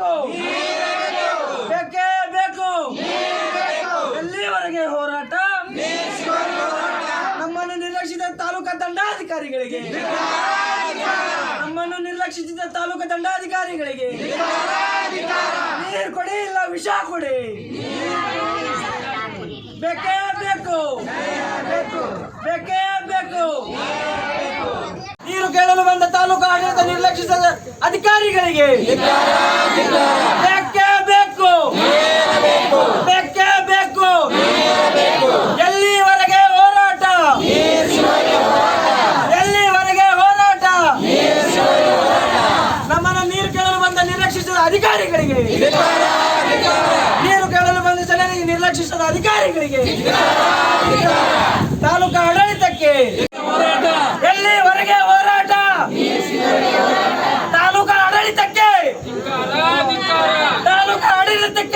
ಬೇಕು. ಬೇಕೇ ಬೇಕು ಎಲ್ಲಿವರೆಗೆ ಹೋರಾಟ? ನಮ್ಮನ್ನು ನಿರ್ಲಕ್ಷಿಸಿದ ತಾಲೂಕಾ ದಂಡಾಧಿಕಾರಿಗಳಿಗೆ. ನಮ್ಮನ್ನು ನಿರ್ಲಕ್ಷಿಸಿದ ತಾಲೂಕಾ ದಂಡಾಧಿಕಾರಿಗಳಿಗೆ. ನೀರು ಕೊಡಿ ಇಲ್ಲ, ವಿಷ ಕೊಡಿ. ಬೇಕೇ ಬೇಕು ಬೇಕೇ ಬೇಕು ನೀರು ಕೇಳಲು ಬಂದ ತಾಲೂಕು ಆಡಳಿತ ನಿರ್ಲಕ್ಷಿಸಿದ ಅಧಿಕಾರಿಗಳಿಗೆ. ಬೇಕೇ ಬೇಕು. ಬೇಕೇ ಬೇಕು. ಎಲ್ಲಿವರೆಗೆ ಹೋರಾಟ? ಎಲ್ಲಿವರೆಗೆ ಹೋರಾಟ? ನಮ್ಮನ್ನು ನೀರು ಕೇಳಲು ಬಂದ ನಿರ್ಲಕ್ಷಿಸಿದ ಅಧಿಕಾರಿಗಳಿಗೆ. ನೀರು ಕೇಳಲು ಬಂದ ಜನರಿಗೆ ನಿರ್ಲಕ್ಷಿಸಿದ ಅಧಿಕಾರಿಗಳಿಗೆ. ತಾಲೂಕಾ ತಾಲೂಕಾ ಆಡಳಿತಕ್ಕೆ ತಾಲೂಕಾ ಆಡಳಿತಕ್ಕೆ